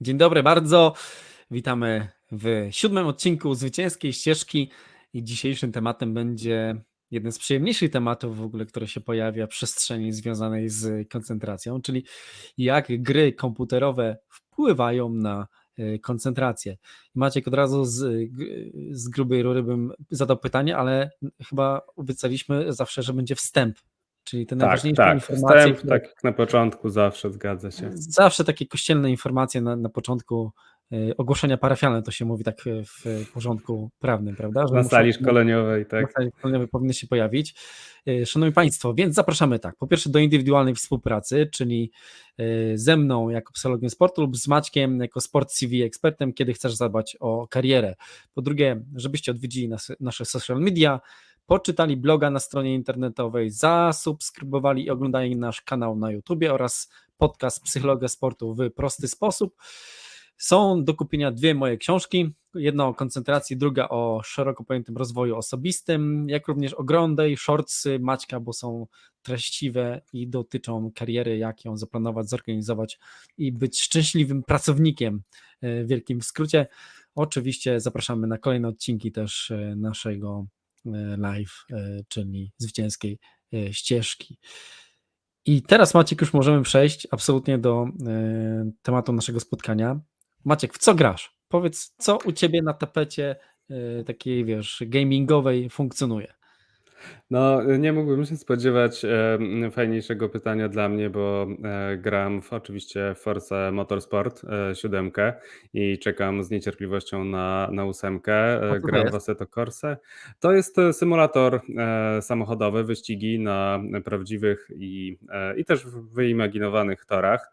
Dzień dobry bardzo. Witamy w siódmym odcinku Zwycięskiej Ścieżki i dzisiejszym tematem będzie jeden z przyjemniejszych tematów w ogóle, który się pojawia w przestrzeni związanej z koncentracją, czyli jak gry komputerowe wpływają na y, koncentrację. Maciek od razu z, z grubej rury bym zadał pytanie, ale chyba obiecaliśmy zawsze, że będzie wstęp czyli te Tak, najważniejsze tak. informacje. Wstęp, które- tak jak na początku zawsze zgadza się. Zawsze takie kościelne informacje na, na początku y, ogłoszenia parafialne, to się mówi tak y, w porządku prawnym, prawda? Że Na muszą- sali szkoleniowej, na tak. sali szkoleniowej powinny się pojawić. Y, Szanowni Państwo, więc zapraszamy tak, po pierwsze do indywidualnej współpracy, czyli ze mną jako psychologiem sportu lub z Maćkiem jako sport CV ekspertem, kiedy chcesz zadbać o karierę. Po drugie, żebyście odwiedzili nas, nasze social media, poczytali bloga na stronie internetowej, zasubskrybowali i oglądali nasz kanał na YouTubie oraz podcast Psychologia Sportu w prosty sposób. Są do kupienia dwie moje książki. Jedna o koncentracji, druga o szeroko pojętym rozwoju osobistym, jak również oglądaj shortsy Maćka, bo są treściwe i dotyczą kariery, jak ją zaplanować, zorganizować i być szczęśliwym pracownikiem e, w wielkim skrócie. Oczywiście zapraszamy na kolejne odcinki też e, naszego live, e, czyli zwycięskiej e, ścieżki. I teraz Maciek już możemy przejść absolutnie do e, tematu naszego spotkania. Maciek, w co grasz? Powiedz, co u ciebie na tapecie e, takiej, wiesz, gamingowej funkcjonuje? No, nie mógłbym się spodziewać fajniejszego pytania dla mnie, bo e, gram w, oczywiście w Forza Motorsport e, 7 i czekam z niecierpliwością na, na ósemkę. A co E, to gram jest? w Assetto Corsa. To jest e, symulator e, samochodowy, wyścigi na prawdziwych i, e, i też wyimaginowanych torach.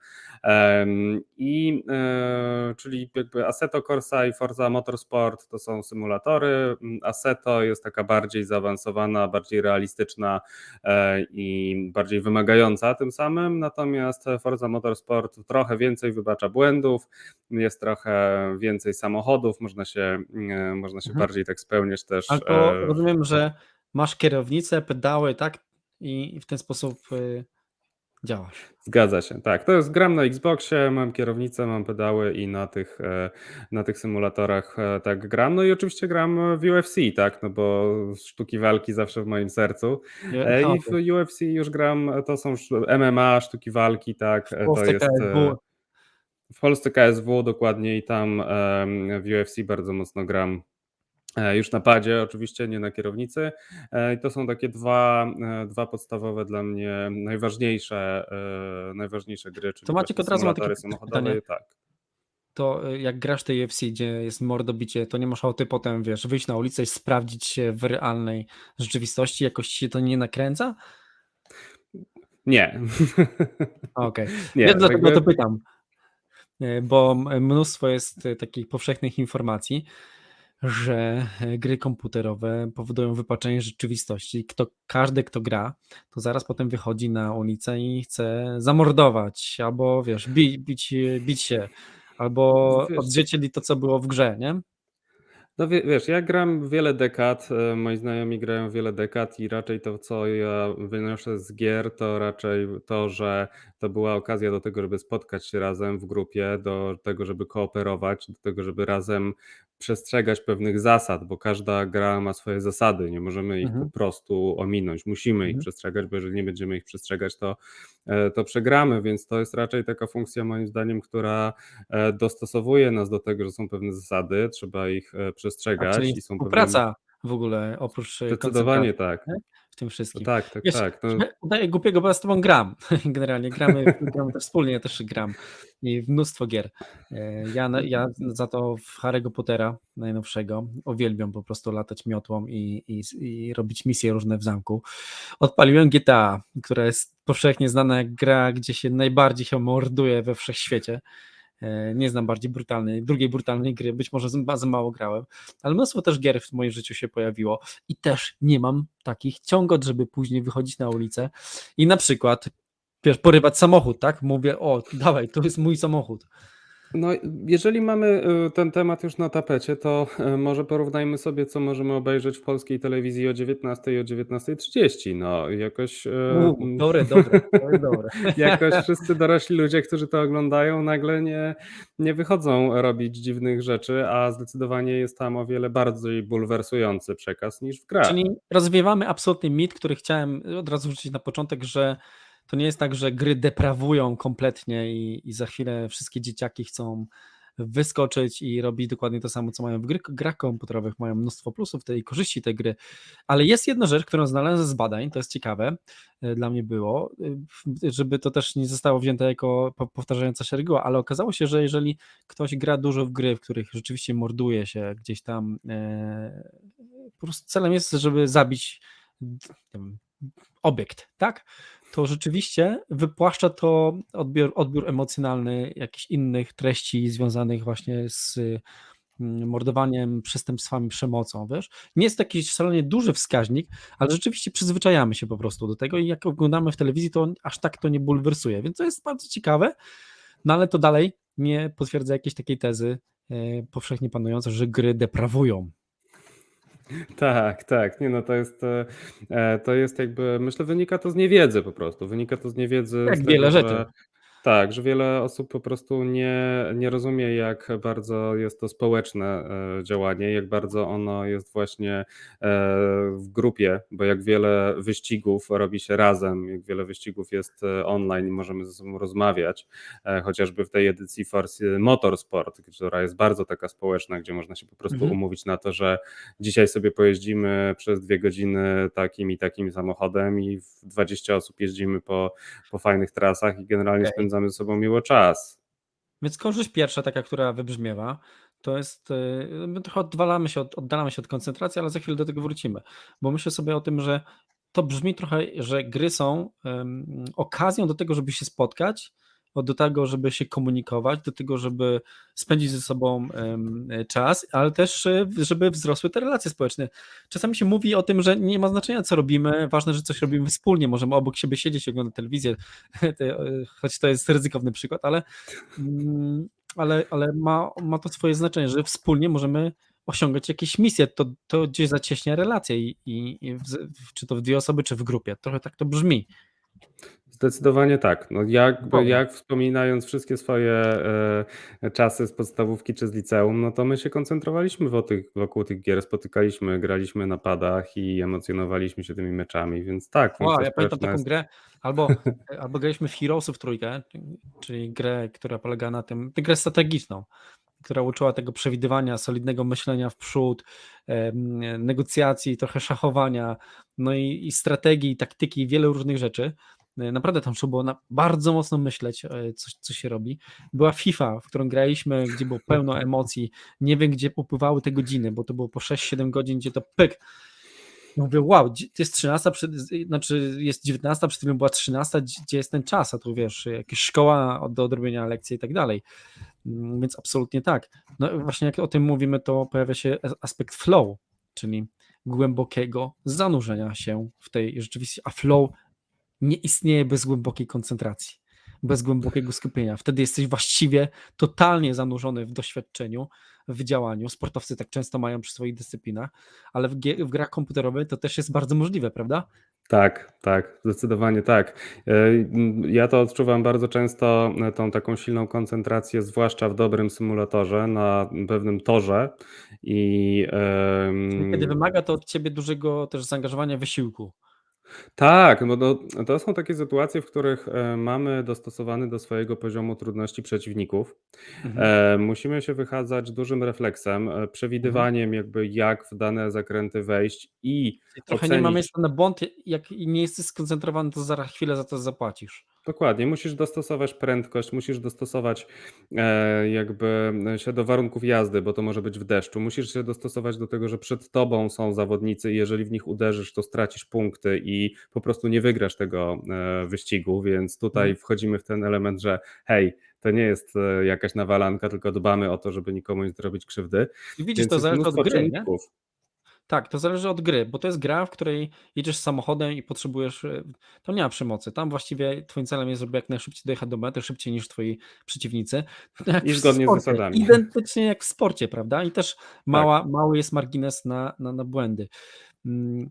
I e, czyli jakby Assetto Corsa i Forza Motorsport to są symulatory. Mm, Assetto jest taka bardziej zaawansowana, bardziej realistyczna e, i bardziej wymagająca tym samym. Natomiast Forza Motorsport trochę więcej wybacza błędów, jest trochę więcej samochodów, można się, e, można się Mhm. bardziej tak spełniać też. Ale to rozumiem, że masz kierownicę, pedały, tak? I w ten sposób Zgadza się, tak. To jest gram na Xboxie, mam kierownicę, mam pedały i na tych, e, na tych symulatorach e, tak gram. No i oczywiście gram w UFC, tak, no bo sztuki walki zawsze w moim sercu. Nie? E, I w UFC już gram, to są sz- MMA, sztuki walki, tak, e, to Polsce jest... KSW. e, W Polsce KSW dokładnie i tam em, w UFC bardzo mocno gram. E, Już na padzie, oczywiście, nie na kierownicy. E, I to są takie dwa, e, dwa podstawowe dla mnie najważniejsze, najważniejsze gry, czyli To Maciek od razu ma takie pytanie. Tak. To jak grasz tej UFC, gdzie jest mordobicie, to nie masz ochoty potem, wiesz, wyjść na ulicę i sprawdzić się w realnej rzeczywistości, jakoś się to nie nakręca? Nie. Okej. Nie, Wiem, dlaczego jakby- to pytam. Bo mnóstwo jest takich powszechnych informacji, że e, gry komputerowe powodują wypaczenie rzeczywistości. Kto, każdy, kto gra, to zaraz potem wychodzi na ulicę i chce zamordować, albo wiesz, bi, bić, bić się, albo Wiesz- odzwierciedlić to, co było w grze, nie? No wie, wiesz, ja gram wiele dekad, e, moi znajomi grają wiele dekad i raczej to, co ja wynoszę z gier, to raczej to, że to była okazja do tego, żeby spotkać się razem w grupie, do tego, żeby kooperować, do tego, żeby razem przestrzegać pewnych zasad, bo każda gra ma swoje zasady, nie możemy ich Mhm. po prostu ominąć, musimy ich Mhm. przestrzegać, bo jeżeli nie będziemy ich przestrzegać, to, e, to przegramy, więc to jest raczej taka funkcja moim zdaniem, która e, dostosowuje nas do tego, że są pewne zasady, trzeba ich e, A przestrzegać czyli i są pewne... w ogóle, oprócz e, Zdecydowanie tak. w tym To wszystkim. tak, tak, Wiesz, tak. No, udaję głupiego, bo ja z tobą gram. Generalnie gramy, gramy też wspólnie, ja też gram i mnóstwo gier. E, Ja, ja za to w Harry'ego Pottera najnowszego uwielbiam po prostu latać miotłą i, i, i robić misje różne w zamku. Odpaliłem GTA, która jest powszechnie znana jak gra, gdzie się najbardziej się morduje we wszechświecie. Nie znam bardziej brutalnej, drugiej brutalnej gry, być może za mało grałem, ale mnóstwo też gier w moim życiu się pojawiło i też nie mam takich ciągot, żeby później wychodzić na ulicę i na przykład porywać samochód, tak? Mówię, o, dawaj, to jest mój samochód. No, jeżeli mamy y, ten temat już na tapecie, to y, może porównajmy sobie, co możemy obejrzeć w polskiej telewizji o 19 i o 19.30. No, jakoś, Uuu, mm, dobre, dobre, dobre. jakoś wszyscy dorośli ludzie, którzy to oglądają, nagle nie, nie wychodzą robić dziwnych rzeczy, a zdecydowanie jest tam o wiele bardziej bulwersujący przekaz niż w grach. Czyli rozwiewamy absolutny mit, który chciałem od razu rzucić na początek, że to nie jest tak, że gry deprawują kompletnie i, i za chwilę wszystkie dzieciaki chcą wyskoczyć i robić dokładnie to samo, co mają w gry, grach komputerowych, mają mnóstwo plusów tej korzyści tej gry, ale jest jedna rzecz, którą znalazłem z badań, to jest ciekawe, e, dla mnie było, e, żeby to też nie zostało wzięte jako po- powtarzająca się reguła, ale okazało się, że jeżeli ktoś gra dużo w gry, w których rzeczywiście morduje się gdzieś tam, e, po prostu celem jest, żeby zabić obiekt, tak? To rzeczywiście wypłaszcza to odbiór, odbiór emocjonalny jakichś innych treści związanych właśnie z mm, mordowaniem, przestępstwami, przemocą, wiesz? Nie jest to jakiś szalenie duży wskaźnik, ale rzeczywiście przyzwyczajamy się po prostu do tego i jak oglądamy w telewizji, to aż tak to nie bulwersuje, więc to jest bardzo ciekawe, no ale to dalej nie potwierdza jakiejś takiej tezy e, powszechnie panującej, że gry deprawują. Tak, tak. Nie no, to jest, e, e, to jest jakby, myślę, wynika to z niewiedzy po prostu. Wynika to z niewiedzy Jak z wiele tego, rzeczy. Tak, że wiele osób po prostu nie, nie rozumie, jak bardzo jest to społeczne e, działanie, jak bardzo ono jest właśnie e, w grupie, bo jak wiele wyścigów robi się razem, jak wiele wyścigów jest e, online, możemy ze sobą rozmawiać, chociażby w tej edycji Force Motorsport, która jest bardzo taka społeczna, gdzie można się po prostu Mhm. umówić na to, że dzisiaj sobie pojeździmy przez dwie godziny takim i takim samochodem i w 20 osób jeździmy po, po fajnych trasach i generalnie Okej. spędzamy ze sobą miło czas. Więc korzyść pierwsza, taka, która wybrzmiewa, to jest, y, my trochę oddalamy się, od, oddalamy się od koncentracji, ale za chwilę do tego wrócimy, bo myślę sobie o tym, że to brzmi trochę, że gry są em, okazją do tego, żeby się spotkać, do tego, żeby się komunikować, do tego, żeby spędzić ze sobą czas, ale też, y, żeby wzrosły te relacje społeczne. Czasami się mówi o tym, że nie ma znaczenia, co robimy, ważne, że coś robimy wspólnie, możemy obok siebie siedzieć i oglądać telewizję, Te, y, choć to jest ryzykowny przykład, ale Mm, ale, ale ma, ma to swoje znaczenie, że wspólnie możemy osiągać jakieś misje. To, to gdzieś zacieśnia relacje, i, i, i w- czy to w dwie osoby, czy w grupie. Trochę tak to brzmi. Zdecydowanie tak. No jakby, jak wspominając wszystkie swoje e, czasy z podstawówki czy z liceum, no to my się koncentrowaliśmy wokół tych, wokół tych gier, spotykaliśmy, graliśmy na padach i emocjonowaliśmy się tymi meczami, więc tak, Wow, ja pamiętam taką jest grę, albo, albo graliśmy w Heroesów trójkę, czyli grę, która polega na tym, grę strategiczną, która uczyła tego przewidywania, solidnego myślenia w przód, em, negocjacji, trochę szachowania, no i, i strategii, taktyki, i wiele różnych rzeczy. E, Naprawdę tam trzeba było bardzo mocno myśleć, e, co, co się robi. Była FIFA, w którą graliśmy, gdzie było pełno emocji. Nie wiem, gdzie upływały te godziny, bo to było po 6-7 godzin, gdzie to pyk. Mówię, wow, jest 13, przed, znaczy jest 19, przed tym była 13, gdzie jest ten czas, a tu wiesz, jakaś szkoła do odrobienia lekcji i tak dalej. Mm, Więc absolutnie tak. No właśnie jak o tym mówimy, to pojawia się as- aspekt flow, czyli głębokiego zanurzenia się w tej rzeczywistości, a flow nie istnieje bez głębokiej koncentracji, bez głębokiego skupienia. Wtedy jesteś właściwie totalnie zanurzony w doświadczeniu, w działaniu. Sportowcy tak często mają przy swoich dyscyplinach, ale w, w grach komputerowych to też jest bardzo możliwe, prawda? Tak, tak, zdecydowanie tak. E, Ja to odczuwam bardzo często, e, tą taką silną koncentrację, zwłaszcza w dobrym symulatorze, na pewnym torze i kiedy wymaga to od ciebie dużego też zaangażowania, wysiłku. Tak, bo to, to są takie sytuacje, w których e, mamy dostosowany do swojego poziomu trudności przeciwników. Mhm. E, Musimy się wychadzać dużym refleksem, e, Mhm. przewidywaniem jakby jak w dane zakręty wejść i Czyli trochę nie ma ocenić miejsca na błąd, jak nie jesteś skoncentrowany, to zaraz chwilę za to zapłacisz. Dokładnie, musisz dostosować prędkość, musisz dostosować e, jakby się do warunków jazdy, bo to może być w deszczu. Musisz się dostosować do tego, że przed tobą są zawodnicy i jeżeli w nich uderzysz, to stracisz punkty i po prostu nie wygrasz tego e, wyścigu, więc tutaj Mhm. wchodzimy w ten element, że hej, to nie jest e, jakaś nawalanka, tylko dbamy o to, żeby nikomu nie zrobić krzywdy. I widzisz, Więc to jest zależy od mnóstwo gry, nie? czynników. Tak, to zależy od gry, bo to jest gra, w której jedziesz samochodem i potrzebujesz. e, To nie ma przemocy. Tam właściwie twoim celem jest, żeby jak najszybciej dojechać do mety, szybciej niż twoi przeciwnicy. Jak I zgodnie z sporcie, zasadami. Identycznie jak w sporcie, prawda? I Tak. też mała, mały jest margines na, na, na błędy. Mm,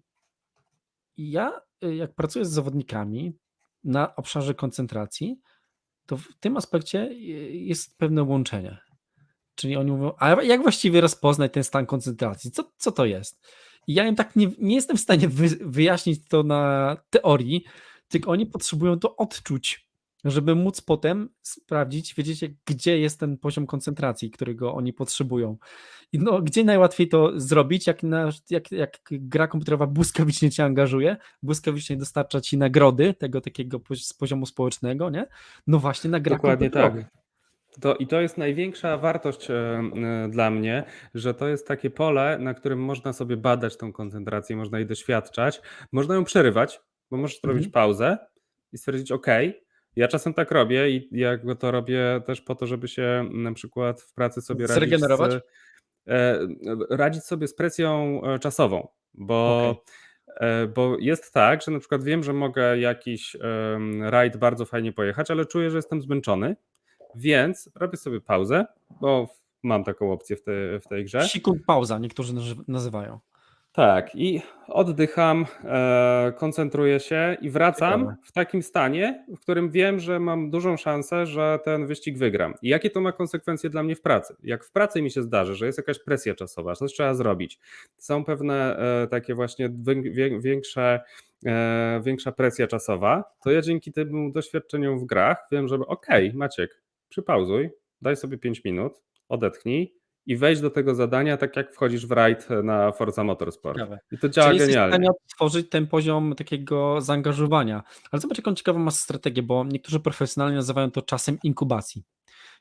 Ja, y, jak pracuję z zawodnikami na obszarze koncentracji, to w tym aspekcie y, jest pewne łączenie. Czyli oni mówią, a jak właściwie rozpoznać ten stan koncentracji? Co, co to jest? I ja im tak nie, nie jestem w stanie wy, wyjaśnić to na teorii, tylko oni potrzebują to odczuć, żeby móc potem sprawdzić, wiedzieć, gdzie jest ten poziom koncentracji, którego oni potrzebują. I no, gdzie najłatwiej to zrobić, jak, na, jak, jak gra komputerowa błyskawicznie cię angażuje, błyskawicznie dostarcza ci nagrody tego takiego z poziomu społecznego, nie? No właśnie na grach Dokładnie tak. To, I to jest największa wartość e, e, dla mnie, że to jest takie pole, na którym można sobie badać tą koncentrację, można jej doświadczać, można ją przerywać, bo możesz zrobić Mhm. pauzę i stwierdzić, OK. Ja czasem tak robię i ja to robię też po to, żeby się na przykład w pracy sobie radzić Zregenerować? z, e, radzić sobie z presją czasową, bo, e, bo jest tak, że na przykład wiem, że mogę jakiś rajd bardzo fajnie pojechać, ale czuję, że jestem zmęczony, więc robię sobie pauzę, bo mam taką opcję w, te, w tej grze. Sikund pauza, niektórzy nazy- nazywają. Tak, i oddycham, e, koncentruję się i wracam w takim stanie, w którym wiem, że mam dużą szansę, że ten wyścig wygram. I jakie to ma konsekwencje dla mnie w pracy? Jak w pracy mi się zdarzy, że jest jakaś presja czasowa, coś trzeba zrobić, są pewne e, takie właśnie większe, e, większa presja czasowa, to ja dzięki temu doświadczeniom w grach wiem, że okej, Maciek, przypauzuj, daj sobie 5 minut, odetchnij i wejść do tego zadania tak jak wchodzisz w rajd na Forza Motorsport. Ciekawe. I to działa Czyli jesteś w genialnie. stanie odtworzyć ten poziom takiego zaangażowania. Ale zobacz, jaką ciekawą masz strategię, bo niektórzy profesjonalnie nazywają to czasem inkubacji.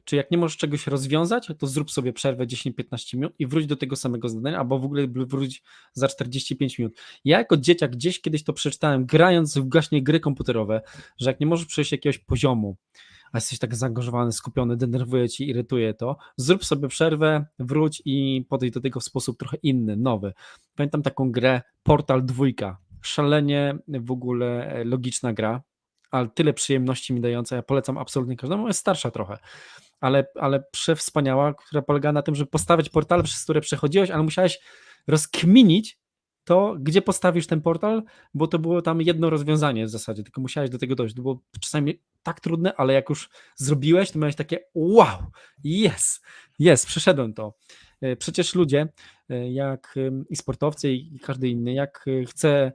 Czy jak nie możesz czegoś rozwiązać, to zrób sobie przerwę 10-15 minut i wróć do tego samego zadania, albo w ogóle wróć za 45 minut. Ja jako dzieciak gdzieś kiedyś to przeczytałem, grając w właśnie gry komputerowe, że jak nie możesz przejść jakiegoś poziomu, a jesteś tak zaangażowany, skupiony, denerwuje ci, irytuje to, zrób sobie przerwę, wróć i podejdź do tego w sposób trochę inny, nowy. Pamiętam taką grę Portal 2, szalenie w ogóle e, logiczna gra, ale tyle przyjemności mi dająca, ja polecam absolutnie każdemu, jest starsza trochę, ale, ale przewspaniała, która polega na tym, żeby postawić portale, przez które przechodziłeś, ale musiałeś rozkminić to, gdzie postawisz ten portal, bo to było tam jedno rozwiązanie w zasadzie, tylko musiałeś do tego dojść. To było czasami tak trudne, ale jak już zrobiłeś, to miałeś takie wow, jest, jest, przeszedłem to. E, Przecież ludzie, e, jak i sportowcy, i każdy inny, jak e, chce,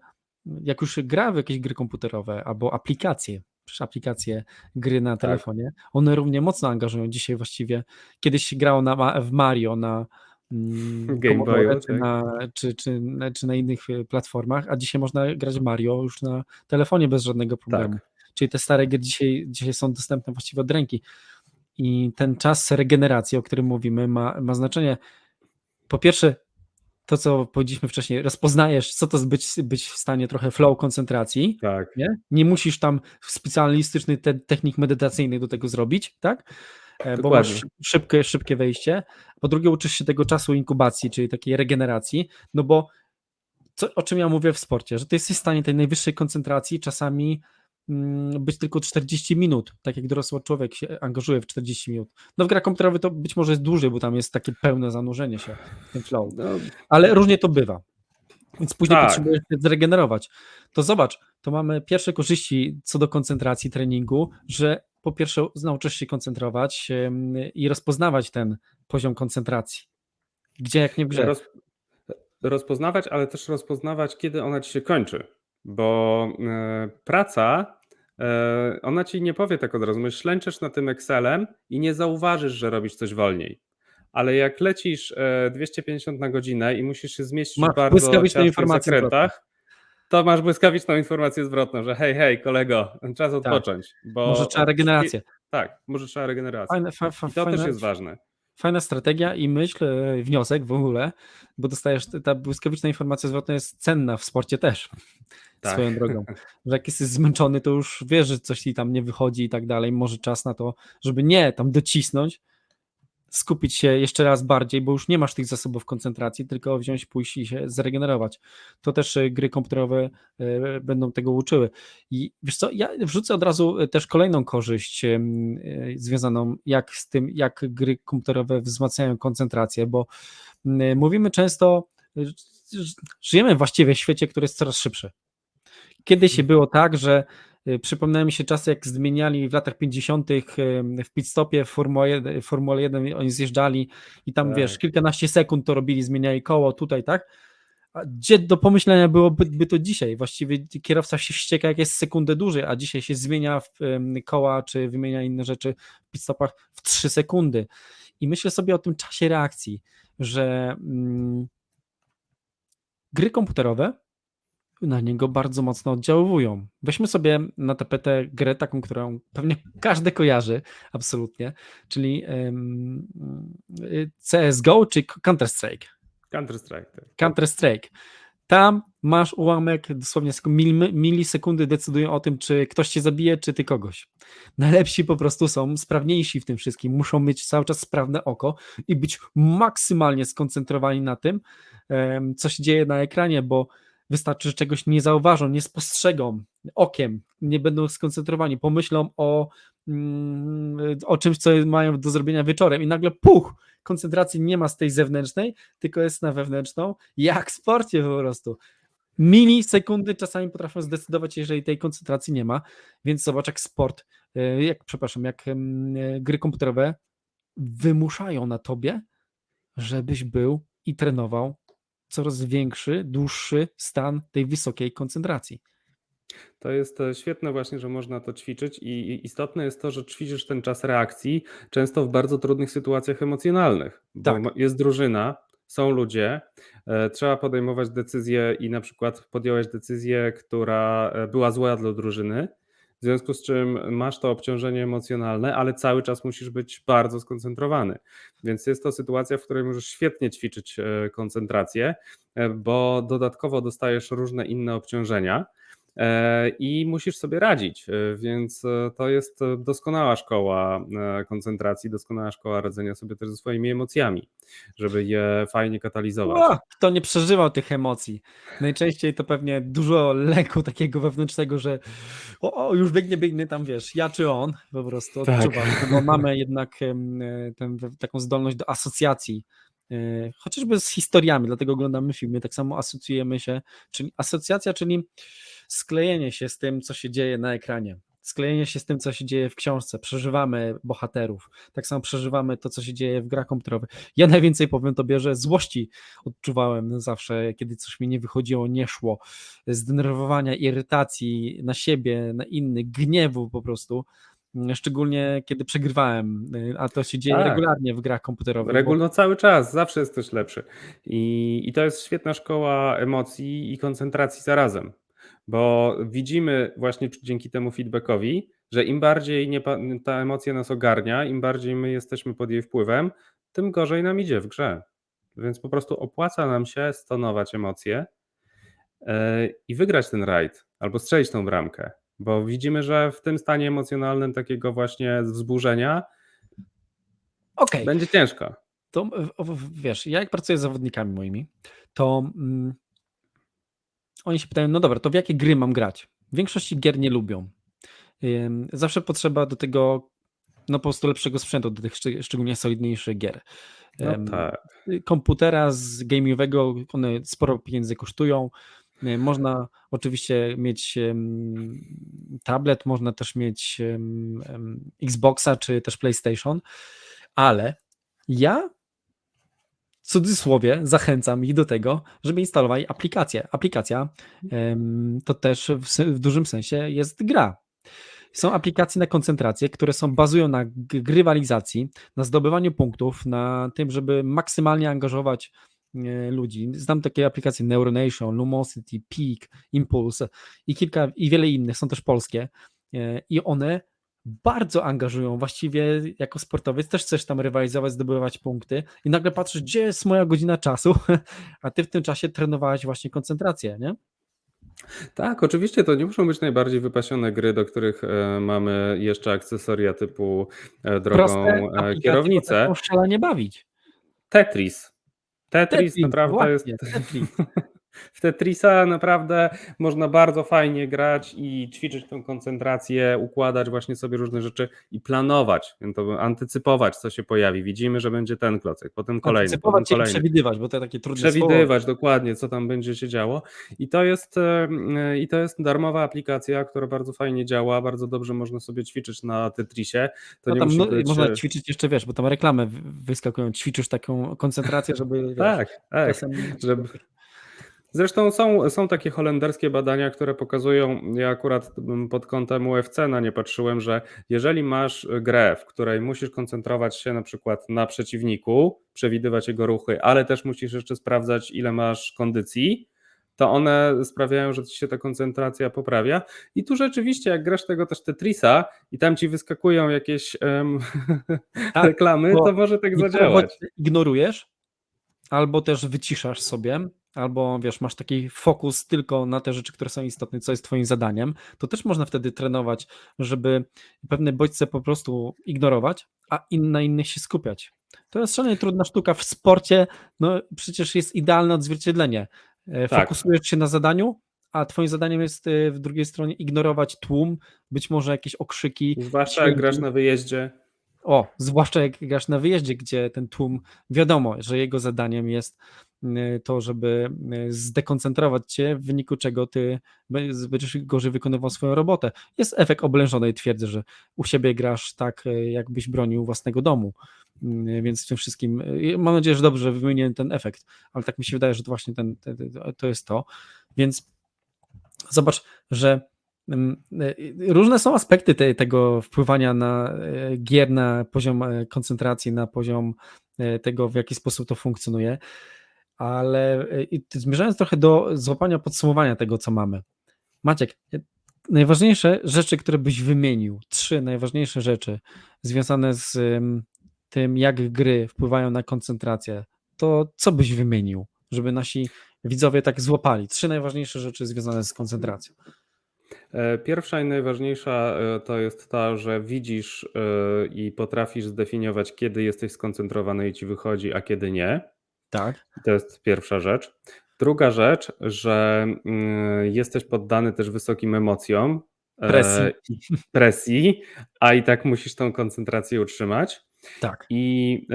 jak już gra w jakieś gry komputerowe albo aplikacje, przecież aplikacje gry na telefonie, one równie mocno angażują dzisiaj właściwie. Kiedyś grało na, w Mario na Game Commodore, Boyu, czy, tak. na, czy, czy, czy na innych e, platformach, a dzisiaj można grać Mario już na telefonie bez żadnego problemu. Tak. Czyli te stare gry dzisiaj, dzisiaj są dostępne właściwie od ręki. I ten czas regeneracji, o którym mówimy, ma, ma znaczenie. Po pierwsze, to co powiedzieliśmy wcześniej, rozpoznajesz, co to jest być, być w stanie trochę flow koncentracji. Tak. Nie, nie musisz tam specjalistyczny te, technik medytacyjnych do tego zrobić, tak? E, Bo masz szybkie, szybkie wejście. Po drugie, uczysz się tego czasu inkubacji, czyli takiej regeneracji, no bo co, o czym ja mówię w sporcie, że ty jesteś w stanie tej najwyższej koncentracji czasami mm, być tylko 40 minut, tak jak dorosły człowiek się angażuje w 40 minut. No w grach komputerowych to być może jest dłużej, bo tam jest takie pełne zanurzenie się w ten flow, No, ale różnie to bywa. Więc później Tak. potrzebujesz się zregenerować. To zobacz, to mamy pierwsze korzyści co do koncentracji treningu, że po pierwsze nauczysz się koncentrować i rozpoznawać ten poziom koncentracji. Gdzie jak nie w grze. roz, rozpoznawać, ale też rozpoznawać, kiedy ona ci się kończy. Bo e, praca, e, ona ci nie powie tak od razu. My ślęczesz na tym Excelem i nie zauważysz, że robisz coś wolniej. Ale jak lecisz e, 250 na godzinę i musisz się zmieścić Masz w bardzo ciasnych zakrętach, to masz błyskawiczną informację zwrotną, że hej, hej, kolego, czas odpocząć. Bo Tak. Może trzeba regenerację. Tak, może trzeba regenerację. Fajne, fa, fa, I to fajne, też jest ważne. fajna strategia i myśl, e, wniosek w ogóle, bo dostajesz, ta błyskawiczna informacja zwrotna jest cenna w sporcie też, Tak. swoją drogą. Że jak jesteś zmęczony, to już wiesz, że coś ci tam nie wychodzi i tak dalej, może czas na to, żeby nie tam docisnąć, skupić się jeszcze raz bardziej, bo już nie masz tych zasobów koncentracji, tylko wziąć, pójść i się zregenerować. To też e, gry komputerowe e, będą tego uczyły. I wiesz co, ja wrzucę od razu e, też kolejną korzyść związaną jak z tym, jak gry komputerowe wzmacniają koncentrację, bo mówimy często, żyjemy właściwie w świecie, który jest coraz szybszy. Kiedyś było tak, że y, przypomniały mi się czasy, jak zmieniali w latach 50. ym, w pit stopie w Formule 1, Formule 1 oni zjeżdżali i tam Tak. wiesz, kilkanaście sekund to robili, zmieniali koło tutaj, tak? A gdzie do pomyślenia byłoby by to dzisiaj? Właściwie kierowca się wścieka, jak jest sekundę dłużej, a dzisiaj się zmienia ym, koła czy wymienia inne rzeczy w pit stopach w 3 sekundy. I myślę sobie o tym czasie reakcji, że mm, gry komputerowe na niego bardzo mocno oddziałują. Weźmy sobie na tapetę grę taką, którą pewnie każdy kojarzy, absolutnie, czyli CSGO czy Counter-Strike. Counter-Strike. tak. Counter-Strike. Tam masz ułamek, dosłownie sekund- mil, milisekundy decydują o tym, czy ktoś cię zabije, czy ty kogoś. Najlepsi po prostu są sprawniejsi w tym wszystkim, muszą mieć cały czas sprawne oko i być maksymalnie skoncentrowani na tym, co się dzieje na ekranie, bo wystarczy, że czegoś nie zauważą, nie spostrzegą okiem, nie będą skoncentrowani, pomyślą o, mm, o czymś, co mają do zrobienia wieczorem i nagle puch, koncentracji nie ma z tej zewnętrznej, tylko jest na wewnętrzną, jak w sporcie po prostu. Milisekundy czasami potrafią zdecydować, jeżeli tej koncentracji nie ma, więc zobacz jak sport, e, jak, przepraszam, jak e, gry komputerowe wymuszają na tobie, żebyś był i trenował coraz większy, dłuższy stan tej wysokiej koncentracji. To jest e, świetne właśnie, że można to ćwiczyć i istotne jest to, że ćwiczysz ten czas reakcji często w bardzo trudnych sytuacjach emocjonalnych, Tak. jest drużyna, są ludzie, e, trzeba podejmować decyzję i na przykład podjąłeś decyzję, która e, była zła dla drużyny, w związku z czym masz to obciążenie emocjonalne, ale cały czas musisz być bardzo skoncentrowany. Więc jest to sytuacja, w której możesz świetnie ćwiczyć e, koncentrację, e, bo dodatkowo dostajesz różne inne obciążenia i musisz sobie radzić. e, Więc e, to jest e, doskonała szkoła e, koncentracji, doskonała szkoła radzenia sobie też ze swoimi emocjami, żeby je fajnie katalizować. Ła, Kto nie przeżywał tych emocji? Najczęściej to pewnie dużo lęku takiego wewnętrznego, że o, o już biegnie, biegnie tam, wiesz, ja czy on po prostu Tak. odczuwam, no bo mamy jednak e, ten, taką zdolność do asocjacji, e, chociażby z historiami, dlatego oglądamy filmy, tak samo asocjujemy się, czyli asocjacja, czyli sklejenie się z tym, co się dzieje na ekranie. Sklejenie się z tym, co się dzieje w książce, przeżywamy bohaterów, tak samo przeżywamy to, co się dzieje w grach komputerowych. Ja najwięcej powiem tobie, że złości odczuwałem zawsze, kiedy coś mi nie wychodziło, nie szło, zdenerwowania, irytacji na siebie, na innych, gniewu po prostu, szczególnie kiedy przegrywałem, a to się dzieje Tak. regularnie w grach komputerowych. bo- Reguł, no cały czas, zawsze jest ktoś lepszy. I, I to jest świetna szkoła emocji i koncentracji zarazem, bo widzimy właśnie dzięki temu feedbackowi, że im bardziej nie, ta emocja nas ogarnia, im bardziej my jesteśmy pod jej wpływem, tym gorzej nam idzie w grze. Więc po prostu opłaca nam się stonować emocje e, i wygrać ten rajd albo strzelić tą bramkę, bo widzimy, że w tym stanie emocjonalnym takiego właśnie wzburzenia Okej, będzie ciężko. to wiesz, ja jak pracuję z zawodnikami moimi, to mm, oni się pytają, no dobra, to w jakie gry mam grać? W większości gier nie lubią. Zawsze potrzeba do tego no po prostu lepszego sprzętu, do tych szczeg- szczególnie solidniejszych gier. No tak. komputera z game'owego, one sporo pieniędzy kosztują. Można oczywiście mieć tablet, można też mieć Xboxa czy też PlayStation, ale ja cudzysłowie zachęcam ich do tego, żeby instalowali aplikację. Aplikacja to też w, w dużym sensie jest gra. Są aplikacje na koncentrację, które są bazują na grywalizacji, na zdobywaniu punktów, na tym, żeby maksymalnie angażować e, ludzi. Znam takie aplikacje Neuronation, Lumosity, Peak, Impulse i kilka i wiele innych, są też polskie e, i one bardzo angażują, właściwie jako sportowiec też chcesz tam rywalizować, zdobywać punkty i nagle patrzysz, gdzie jest moja godzina czasu, a ty w tym czasie trenowałeś właśnie koncentrację, nie? Tak, oczywiście to nie muszą być najbardziej wypasione gry, do których, e, mamy jeszcze akcesoria typu, e, drogą, e, kierownicę. potrafią szalenie bawić. Tetris. Tetris Tetris, naprawdę jest właśnie, Tetris. w Tetrisa naprawdę można bardzo fajnie grać i ćwiczyć tą koncentrację, układać właśnie sobie różne rzeczy i planować, to antycypować, co się pojawi. Widzimy, że będzie ten klocek, potem kolejny, potem Antycypować i kolejny. przewidywać, bo to takie trudne słowo. Przewidywać dokładnie, co tam będzie się działo. I to jest, e, i to jest darmowa aplikacja, która bardzo fajnie działa, bardzo dobrze można sobie ćwiczyć na Tetrisie. To No tam no, być... można e, ćwiczyć jeszcze, wiesz, bo tam reklamy wyskakują, ćwiczysz taką koncentrację, żeby wiesz, Tak, tak. czasem... żeby- Zresztą są, są takie holenderskie badania, które pokazują, ja akurat mm, pod kątem UFC na nie patrzyłem, że jeżeli masz grę, w której musisz koncentrować się na przykład na przeciwniku, przewidywać jego ruchy, ale też musisz jeszcze sprawdzać, ile masz kondycji, to one sprawiają, że ci się ta koncentracja poprawia. I tu rzeczywiście, jak grasz tego też Tetrisa i tam ci wyskakują jakieś em, Tak, reklamy, to może tak zadziałać. ignorujesz, albo też wyciszasz sobie, albo wiesz, masz taki fokus tylko na te rzeczy, które są istotne, co jest twoim zadaniem, to też można wtedy trenować, żeby pewne bodźce po prostu ignorować, a in, na innych się skupiać. To jest szalenie trudna sztuka w sporcie, no przecież jest idealne odzwierciedlenie. E, Tak. Fokusujesz się na zadaniu, a twoim zadaniem jest e, w drugiej stronie ignorować tłum, być może jakieś okrzyki, Zwłaszcza jak grasz na wyjeździe. O, zwłaszcza jak grasz na wyjeździe, gdzie ten tłum, wiadomo, że jego zadaniem jest y, to, żeby y, zdekoncentrować cię, w wyniku czego ty będziesz gorzej wykonywał swoją robotę. Jest efekt oblężonej twierdzy, że u siebie grasz tak, y, jakbyś bronił własnego domu. Y, Więc w tym wszystkim, mam nadzieję, że dobrze wymieniłem ten efekt, ale tak mi się wydaje, że to właśnie ten, to jest to. Więc zobacz, że mm, różne są aspekty te, tego wpływania na y, gier, na poziom y, koncentracji, na poziom tego, w jaki sposób to funkcjonuje, ale zmierzając trochę do złapania podsumowania tego, co mamy. Maciek, najważniejsze rzeczy, które byś wymienił, trzy najważniejsze rzeczy związane z ym, tym, jak gry wpływają na koncentrację, to co byś wymienił, żeby nasi widzowie tak złapali? Trzy najważniejsze rzeczy związane z koncentracją. E, Pierwsza i najważniejsza e, to jest ta, że widzisz e, i potrafisz zdefiniować, kiedy jesteś skoncentrowany i ci wychodzi, a kiedy nie. Tak. To jest pierwsza rzecz. Druga rzecz, że mm, jesteś poddany też wysokim emocjom, Presji. presji, a i tak musisz tą koncentrację utrzymać. Tak. I,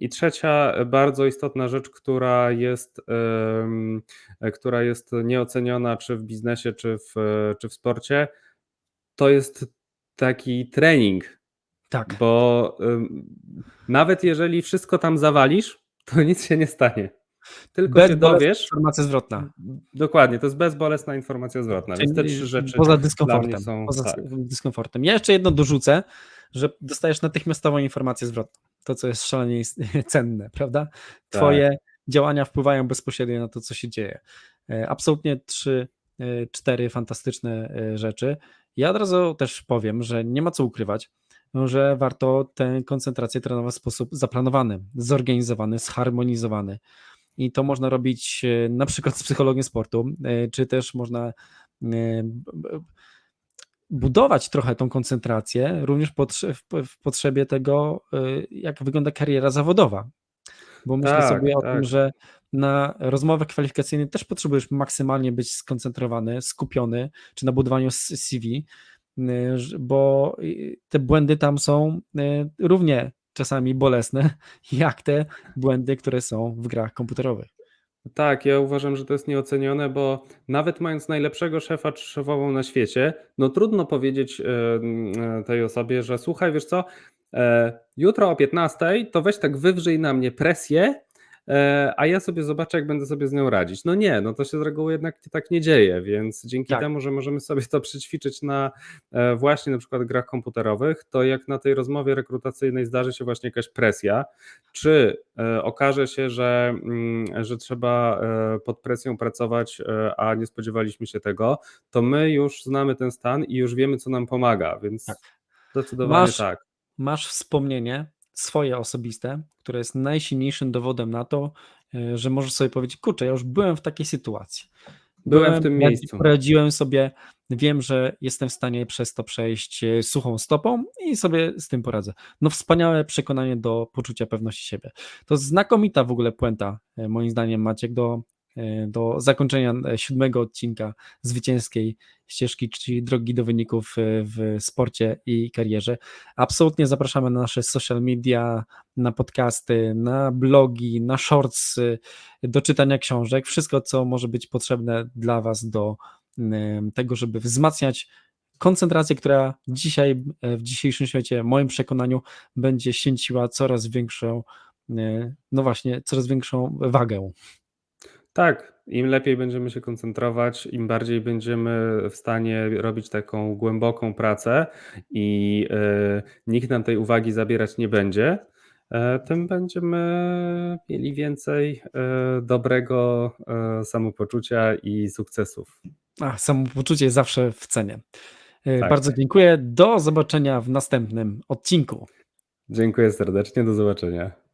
I trzecia bardzo istotna rzecz, która jest, która jest nieoceniona czy w biznesie, czy w, czy w sporcie, to jest taki trening, Tak. bo nawet jeżeli wszystko tam zawalisz, to nic się nie stanie. Tylko się dowiesz. informacja zwrotna. Dokładnie, to jest bezbolesna informacja zwrotna. Więc te trzy rzeczy poza dyskomfortem. są. Poza tak. dyskomfortem. Ja jeszcze jedno dorzucę, że dostajesz natychmiastową informację zwrotną. To, co jest szalenie cenne, prawda? Twoje działania wpływają bezpośrednio na to, co się dzieje. E, Absolutnie trzy, e, cztery fantastyczne e, rzeczy. Ja od razu też powiem, że nie ma co ukrywać, że warto tę koncentrację trenować w sposób zaplanowany, zorganizowany, zharmonizowany. I to można robić e, na przykład z psychologiem sportu, e, czy też można e, budować trochę tą koncentrację, również w, potrzebie tego, jak wygląda kariera zawodowa. Bo myślę Tak, sobie o tak. tym, że na rozmowę kwalifikacyjną też potrzebujesz maksymalnie być skoncentrowany, skupiony, czy na budowaniu CV, bo te błędy tam są równie czasami bolesne, jak te błędy, które są w grach komputerowych. Tak, ja uważam, że to jest nieocenione, bo nawet mając najlepszego szefa czy szefową na świecie, no trudno powiedzieć e, e, tej osobie, że słuchaj, wiesz co, e, jutro o 15 to weź tak wywrzyj na mnie presję, a ja sobie zobaczę, jak będę sobie z nią radzić. No nie, no to się z reguły jednak tak nie dzieje, więc dzięki Tak. temu, że możemy sobie to przećwiczyć na e, właśnie na przykład grach komputerowych, to jak na tej rozmowie rekrutacyjnej zdarzy się właśnie jakaś presja, czy e, okaże się, że, mm, że trzeba e, pod presją pracować, e, a nie spodziewaliśmy się tego, to my już znamy ten stan i już wiemy, co nam pomaga, więc Tak. zdecydowanie Masz- tak. Masz wspomnienie swoje osobiste, które jest najsilniejszym dowodem na to, y, że możesz sobie powiedzieć, kurczę, ja już byłem w takiej sytuacji. Byłem w tym miejscu. Poradziłem sobie, wiem, że jestem w stanie przez to przejść e, suchą stopą i sobie z tym poradzę. No wspaniałe przekonanie do poczucia pewności siebie. To znakomita w ogóle puenta, e, moim zdaniem, Maciek, do, e, do zakończenia e, siódmego odcinka zwycięskiej ścieżki, czyli drogi do wyników e, w sporcie i karierze. Absolutnie zapraszamy na nasze social media, na podcasty, na blogi, na shorts, e, do czytania książek, wszystko, co może być potrzebne dla Was do tego, żeby wzmacniać koncentrację, która dzisiaj, e, w dzisiejszym świecie, w moim przekonaniu, będzie święciła coraz większą, no właśnie, coraz większą wagę. Tak, im lepiej będziemy się koncentrować, im bardziej będziemy w stanie robić taką głęboką pracę i e, nikt nam tej uwagi zabierać nie będzie, e, tym będziemy mieli więcej e, dobrego samopoczucia i sukcesów. A, samopoczucie zawsze w cenie. Tak. Bardzo dziękuję. Do zobaczenia w następnym odcinku. Dziękuję serdecznie, do zobaczenia.